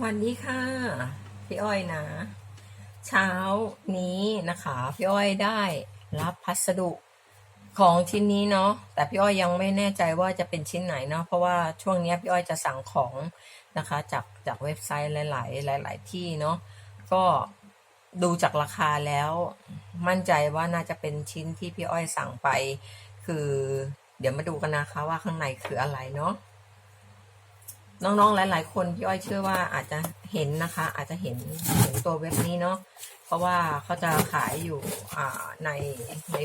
วัสดีค่ะ พี่อ้อยนะ เช้านี้นะคะ พี่อ้อยได้รับพัสดุของชิ้นนี้เนาะแต่พี่อ้อยยังไม่แน่ใจว่าจะเป็นชิ้นไหนเนาะเพราะว่าช่วงนี้พี่อ้อยจะสั่งของนะคะ จากจากเว็บไซต์หลาย ๆ หลาย ๆ ที่เนาะก็ดูจากราคาแล้ว มั่นใจว่าน่าจะเป็นชิ้นที่พี่อ้อยสั่งไป คือ เดี๋ยวมาดูกันนะคะว่าข้างในคืออะไรเนาะ น้องๆ หลาย ๆ คนพี่อ้อยเชื่อว่าอาจจะเห็นนะคะ อาจจะเห็นเห็นตัวเว็บนี้เนาะเพราะว่าเขาจะขายอยู่ในใน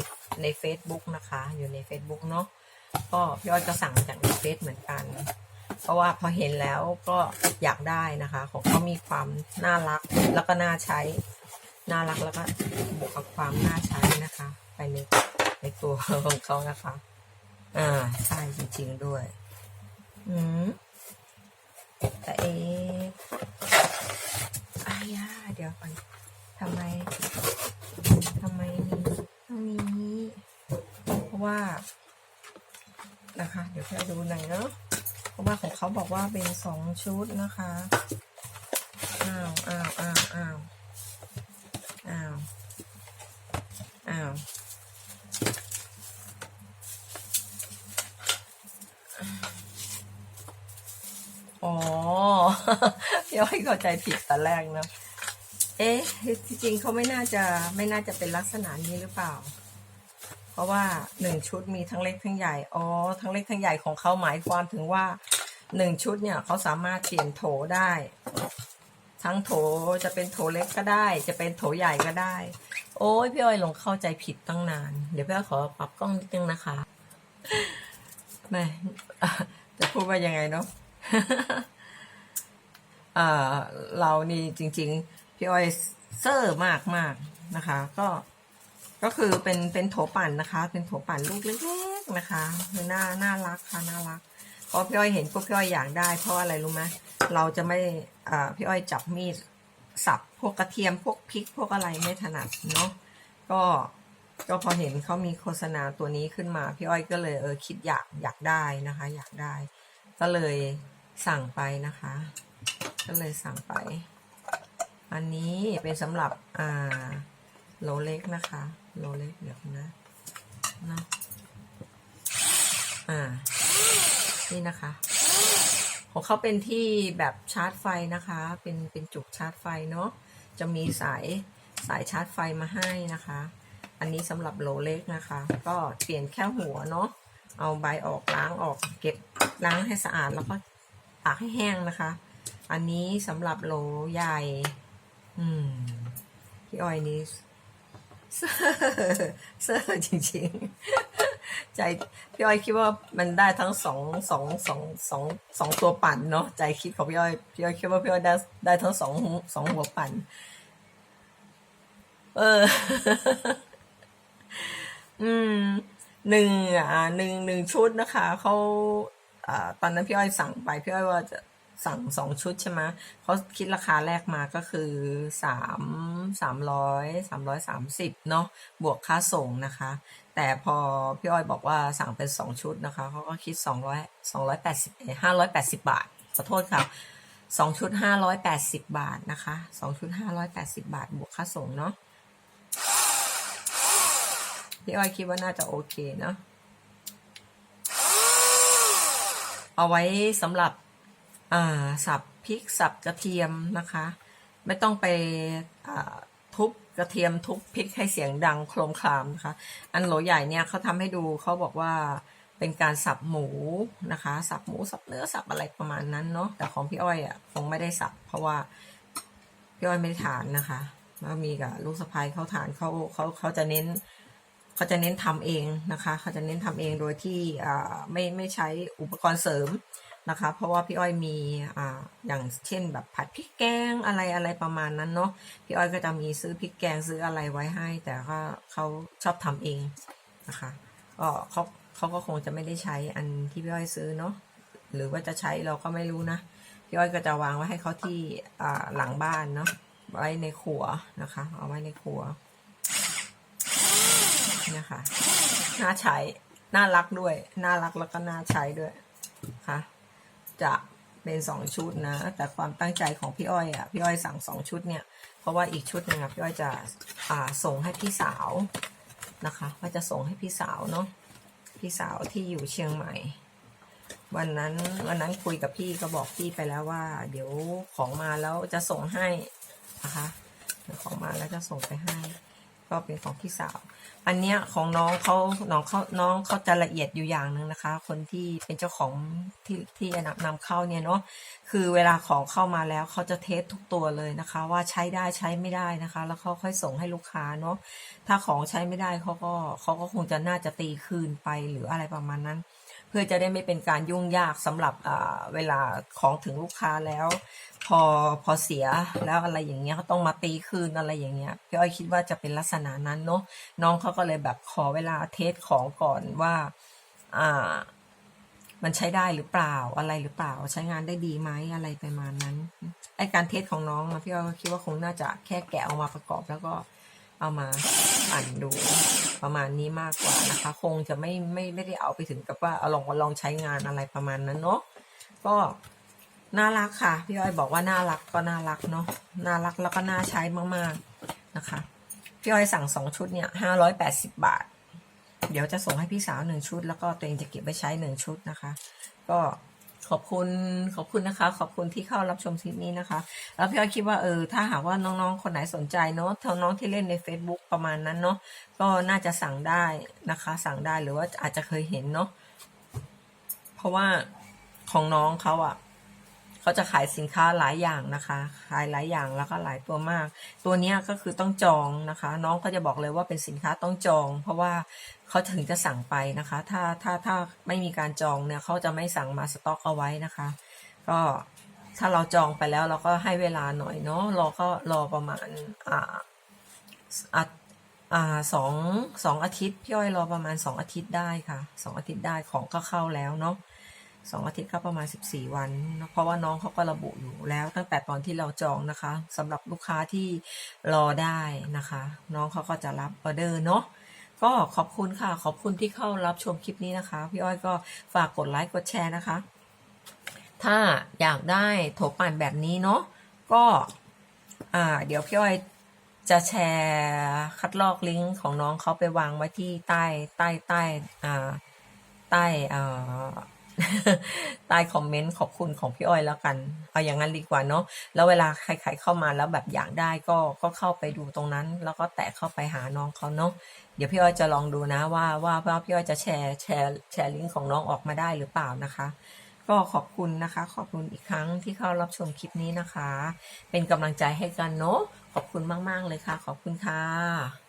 ใน Facebook นะคะ อยู่ใน Facebook เนาะก็พี่อ้อยก็สั่งมาจากในเฟซเหมือนกัน เพราะว่าพอเห็นแล้วก็อยากได้นะคะ ของเขามีความน่ารักแล้วก็น่าใช้น่ารักแล้วก็บวกกับความน่าใช้นะคะ ไปในในตัวของเขานะคะ อ่าใช่จริง ๆด้วย อืม แต่เอะอายาเดี๋ยวก่อนทำไมทำไมมีต้องมีนี้ เพราะว่า นะคะ เดี๋ยวเราดูหน่อยเนาะเพราะว่าของเขาบอกว่าเป็นสองชุดนะคะ อ้าว อ้าว อ้าว อ้าว อ้าว อ้าว อ๋อ พี่อ้อยเข้าใจผิดตอนแรกนะ เอ๊ะที่จริงเขาไม่น่าจะไม่น่าจะเป็นลักษณะนี้หรือเปล่า เพราะว่าหนึ่งชุดมีทั้งเล็กทั้งใหญ่ อ๋อ ทั้งเล็กทั้งใหญ่ของเขาหมายความถึงว่าหนึ่งชุดเนี่ยเขาสามารถเปลี่ยนโถได้ ทั้งโถจะเป็นโถเล็กก็ได้ จะเป็นโถใหญ่ก็ได้ โอ้ยพี่อ้อยหลงเข้าใจผิดตั้งนาน เดี๋ยวพี่อ้อยขอปรับกล้องนิดนึงนะคะแม่จะพูดว่ายังไงเนาะ เรานี่จริง ๆ พี่อ้อยเซอร์มากมากนะคะ ก็ก็คือเป็นเป็นโถปั่นนะคะ เป็นโถปั่นลูกเล็กๆนะคะคือน่าน่ารักค่ะน่ารักเพราะพี่อ้อยเห็นพวกพี่อ้อยอยากได้ เพราะอะไรรู้ไหมเราจะไม่พี่อ้อยจับมีดสับพวกกระเทียมพวกพริกพวกอะไรไม่ถนัดเนาะก็ก็พอเห็นเขามีโฆษณาตัวนี้ขึ้นมา พี่อ้อยก็เลยเออคิดอยากอยากได้นะคะ อยากได้ ก็เลยสั่งไปนะคะ ก็เลยสั่งไป อันนี้เป็นสำหรับอ่าโลเล็กนะคะ โลเล็กเดี๋ยวนะนะอ่า นี่นะคะ ของเขาเป็นที่แบบชาร์จไฟนะคะ เป็นเป็นจุกชาร์จไฟเนาะ จะมีสายสายชาร์จไฟมาให้นะคะ อันนี้สำหรับโลเล็กนะคะ ก็เปลี่ยนแค่หัวเนาะ เอาใบออกล้างออกเก็บล้างให้สะอาดแล้วก็ตากให้แห้งนะคะ อันนี้สำหรับโหลใหญ่ อืม พี่อ้อยนี้เซอร์เซอร์จริงๆ ใจพี่อ้อยคิดว่ามันได้ทั้งสองสองสองสองสองตัวปั่นเนาะใจคิดของพี่อ้อยพี่อ้อยคิดว่าพี่อ้อยได้ได้ทั้งสองสองหัวปั่น เออ อืมหนึ่งอ่าหนึ่งหนึ่งชุดนะคะเขาอ่าตอนนั้นพี่อ้อยสั่งไปพี่อ้อยว่าจะ สั่งสองชุดใช่ไหมเขาคิดราคาแรกมาก็คือสามสามร้อยสามร้อยสามสิบเนาะบวกค่าส่งนะคะ แต่พอพี่อ้อยบอกว่าสั่งเป็นสองชุดนะคะเขาก็คิดสองร้อยสองร้อยแปดสิบห้าร้อยแปดสิบบาทขอโทษค่ะสองชุดห้าร้อยแปดสิบบาทนะคะสองชุดห้าร้อยแปดสิบบาท บวกค่าส่งเนาะพี่อ้อยคิดว่าน่าจะโอเคเนาะเอาไว้สำหรับ สับพริกสับกระเทียมนะคะ ไม่ต้องไปทุบกระเทียมทุบพริกให้เสียงดังโครมครามนะคะ อันโหลใหญ่เนี่ยเขาทำให้ดูเขาบอกว่าเป็นการสับหมูนะคะ สับหมูสับเนื้อสับอะไรประมาณนั้นเนาะแต่ของพี่อ้อยอะคงไม่ได้สับ เพราะว่าพี่อ้อยไม่ได้ทานนะคะมามีกับลูกสะพ้ายเขาทานเขาเขาเขาจะเน้นเขาจะเน้นทำเองนะคะเขาจะเน้นทำเองโดยที่อ่าไม่ไม่ใช้อุปกรณ์เสริม นะคะ เพราะว่าพี่อ้อยมีอ่าอย่างเช่นแบบผัดพริกแกงอะไรอะไรประมาณนั้นเนาะพี่อ้อยก็จะมีซื้อพริกแกงซื้ออะไรไว้ให้ แต่ก็เขาชอบทำเองนะคะก็เขาเขาก็คงจะไม่ได้ใช้อันที่พี่อ้อยซื้อเนาะหรือว่าจะใช้เราก็ไม่รู้นะพี่อ้อยก็จะวางไว้ให้เขาที่อ่าหลังบ้านเนาะไว้ในครัวนะคะ เอาไว้ในครัวนี่ยค่ะน่าใช้น่ารักด้วย น่ารักแล้วก็น่าใช้ด้วยค่ะ จะเป็นสองชุดนะ แต่ความตั้งใจของพี่อ้อยอะพี่อ้อยสั่งสองชุดเนี่ย เพราะว่าอีกชุดหนึ่งอะพี่อ้อยจะอ่าส่งให้พี่สาวนะคะว่าจะส่งให้พี่สาวเนาะพี่สาวที่อยู่เชียงใหม่ วันนั้นวันนั้นคุยกับพี่ก็บอกพี่ไปแล้วว่า เดี๋ยวของมาแล้วจะส่งให้นะคะของมาแล้วจะส่งไปให้ ก็เป็นของพี่สาว อันเนี้ยของน้องเขาน้องเขาน้องเขาจะละเอียดอยู่อย่างหนึ่งนะคะ คนที่เป็นเจ้าของที่ที่นำนำเข้าเนี่ยเนาะคือเวลาของเข้ามาแล้วเขาจะเทสทุกตัวเลยนะคะ ว่าใช้ได้ใช้ไม่ได้นะคะ แล้วเขาค่อยส่งให้ลูกค้าเนาะถ้าของใช้ไม่ได้เขาก็เขาก็คงจะน่าจะตีคืนไปหรืออะไรประมาณนั้น เพื่อจะได้ไม่เป็นการยุ่งยากสำหรับเวลาของถึงลูกค้าแล้ว พอพอเสียแล้วอะไรอย่างเงี้ยเขาต้องมาตีคืนอะไรอย่างเงี้ยพี่อ้อยคิดว่าจะเป็นลักษณะนั้นเนาะน้องเขาก็เลยแบบขอเวลาเทสของก่อนว่าอ่ามันใช้ได้หรือเปล่าอะไรหรือเปล่า ใช้งานได้ดีไหมอะไรประมาณนั้นไอการเทสของน้องพี่อ้อยคิดว่าคงน่าจะแค่แกะออกมาประกอบแล้วก็ เอามาอ่านดูประมาณนี้มากกว่านะคะ คงจะไม่ไม่ไม่ได้เอาไปถึงกับว่าเอาลองลองใช้งานอะไรประมาณนั้นเนาะก็น่ารักค่ะ พี่อ้อยบอกว่าน่ารักก็น่ารักเนาะน่ารักแล้วก็น่าใช้มากๆนะคะ พี่อ้อยสั่งสองชุดเนี่ยห้าร้อยแปดสิบบาท เดี๋ยวจะส่งให้พี่สาวหนึ่งชุด แล้วก็ตัวเองจะเก็บไว้ใช้หนึ่งชุดนะคะ ก็ ขอบคุณขอบคุณนะคะ ขอบคุณที่เข้ารับชมคลิปนี้นะคะ แล้วพี่อ้อยคิดว่าเออถ้าหากว่าน้องๆ คนไหนสนใจเนาะท่าน้องที่เล่นใน Facebook ประมาณนั้นเนาะก็น่าจะสั่งได้นะคะ สั่งได้หรือว่าอาจจะเคยเห็นเนาะเพราะว่าของน้องเขาอะ เขาจะขายสินค้าหลายอย่างนะคะ ขายหลายอย่างแล้วก็หลายตัวมาก ตัวนี้ก็คือต้องจองนะคะ น้องก็จะบอกเลยว่าเป็นสินค้าต้องจอง เพราะว่าเขาถึงจะสั่งไปนะคะ ถ้าถ้าถ้าไม่มีการจองเนี่ยเขาจะไม่สั่งมาสต็อกเอาไว้นะคะ ก็ถ้าเราจองไปแล้วเราก็ให้เวลาหน่อยเนาะรอก็รอประมาณอ่าอ่าอ่าสองสองอาทิตย์พี่อ้อยรอประมาณสองอาทิตย์ได้ค่ะสองอาทิตย์ได้ของก็เข้าแล้วเนาะ สองอาทิตย์ก็ประมาณ 14 วัน เพราะว่าน้องเขาก็ระบุอยู่แล้วตั้งแต่ตอนที่เราจองนะคะสำหรับลูกค้าที่รอได้นะคะ น้องเขาก็จะรับออเดอร์เนาะก็ขอบคุณค่ะ ขอบคุณที่เข้ารับชมคลิปนี้นะคะ พี่อ้อยก็ฝากกดไลค์กดแชร์นะคะ ถ้าอยากได้โถปั่นแบบนี้เนาะก็อ่าเดี๋ยวพี่อ้อยจะแชร์คัดลอกลิงก์ของน้องเขาไปวางไว้ที่ใต้ใต้ใต้อ่าใต้อ่า ใต้คอมเมนต์ขอบคุณของพี่อ้อยแล้วกัน เอาอย่างนั้นดีกว่าเนาะแล้วเวลาใคร ๆเข้ามาแล้วแบบอยากได้ก็ก็เข้าไปดูตรงนั้น แล้วก็แตะเข้าไปหาน้องเขาเนาะเดี๋ยวพี่อ้อยจะลองดูนะว่าว่าว่าพี่อ้อยจะแชร์แชร์แชร์ลิงก์ของน้องออกมาได้หรือเปล่านะคะ ก็ขอบคุณนะคะ ขอบคุณอีกครั้งที่เข้ารับชมคลิปนี้นะคะ เป็นกำลังใจให้กันเนาะขอบคุณมาก ๆ เลยค่ะ ขอบคุณค่ะ